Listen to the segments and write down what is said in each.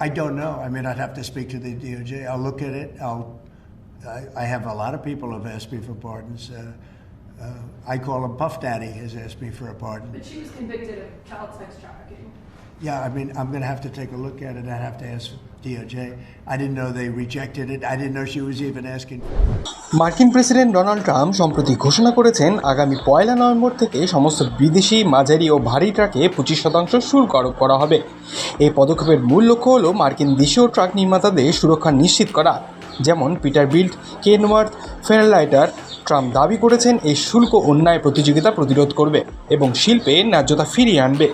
I don't know. I mean, I'd have to speak to the DOJ. I'll look at it. I'll. I, I have a lot of people have asked me for pardons. Uh, uh, I call him Puff Daddy has asked me for a pardon. But she was convicted of child sex trafficking. Yeah, I mean, I'm going to have to take a look at it. I'd have to ask DOJ. I didn't know they rejected it. I didn't know she was even asking. মার্কিন president Donald Trump সম্প্রতি ঘোষণা করেছেন আগামী পয়লা November থেকে সমস্ত বিদেশি মাঝারি ও ভারী ট্রাকে পঁচিশ শতাংশ শুল্ক আরোপ করা হবে এই পদক্ষেপের মূল লক্ষ্য হল মার্কিন দেশীয় ট্রাক নির্মাতাদের সুরক্ষা নিশ্চিত করা যেমন পিটার বিল্ড কেনওয়ার্থ ফেয়ারলাইটার ট্রাম্প দাবি করেছেন এই শুল্ক অন্যায় প্রতিযোগিতা প্রতিরোধ করবে এবং শিল্পে ন্যায্যতা ফিরিয়ে আনবে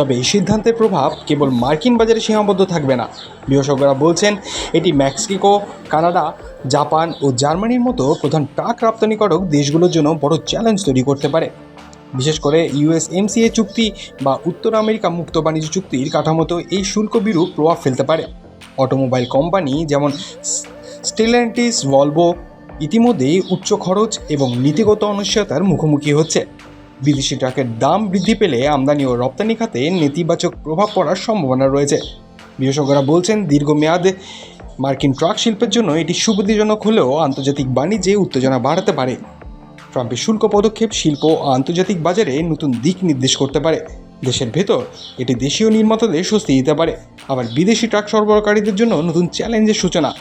তবে এই সিদ্ধান্তের প্রভাব কেবল মার্কিন বাজারে সীমাবদ্ধ থাকবে না। বিশেষজ্ঞরা বলছেন, এটি মেক্সিকো, কানাডা, জাপান ও জার্মানির মতো প্রধান ট্রাক রপ্তানিকারক দেশগুলোর জন্য বড় চ্যালেঞ্জ তৈরি করতে পারে। বিশেষ করে ইউএসএমসিএ চুক্তি বা উত্তর আমেরিকা মুক্ত বাণিজ্য চুক্তির কাঠামোতে এই শুল্ক বিরূপ প্রভাব ফেলতে পারে। অটোমোবাইল কোম্পানি যেমন স্টেলেন্টিস, ভলভো ইতিমধ্যেই উচ্চ খরচ এবং নীতিগত অনিশ্চয়তার মুখোমুখি হচ্ছে। বিদেশি ট্রাকের দাম বৃদ্ধি পেলে আমদানি ও রপ্তানি খাতে নেতিবাচক প্রভাব পড়ার সম্ভাবনা রয়েছে। বিশেষজ্ঞরা বলছেন, দীর্ঘমেয়াদে মার্কিন ট্রাক শিল্পের জন্য এটি সুবিধাজনক হলেও আন্তর্জাতিক বাণিজ্যে উত্তেজনা বাড়াতে পারে। ট্রাম্পের শুল্ক পদক্ষেপ শিল্প ও আন্তর্জাতিক বাজারে নতুন দিক নির্দেশ করতে পারে। দেশের ভেতর এটি দেশীয় নির্মাতাদের স্বস্তি দিতে পারে। আবার বিদেশি ট্রাক সরবরাহকারীদের জন্য নতুন চ্যালেঞ্জের সূচনা।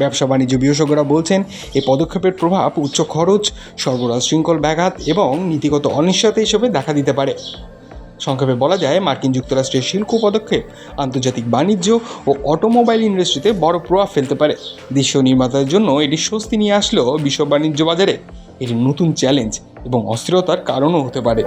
ব্যবসা বাণিজ্য বিশেষজ্ঞরা বলছেন এই পদক্ষেপের প্রভাব উচ্চ খরচ সরবরাহ শৃঙ্খল ব্যাঘাত এবং নীতিগত অনিশ্চয়তা হিসেবে দেখা দিতে পারে। সংক্ষেপে বলা যায়, মার্কিন যুক্তরাষ্ট্রের শিল্প পদক্ষেপ আন্তর্জাতিক বাণিজ্য ও অটোমোবাইল ইন্ডাস্ট্রিতে বড় প্রভাব ফেলতে পারে। দেশীয় নির্মাতাদের জন্য এটি স্বস্তি নিয়ে আসলেও বিশ্ব বাণিজ্য বাজারে এটি নতুন চ্যালেঞ্জ এবং অস্থিরতার কারণও হতে পারে।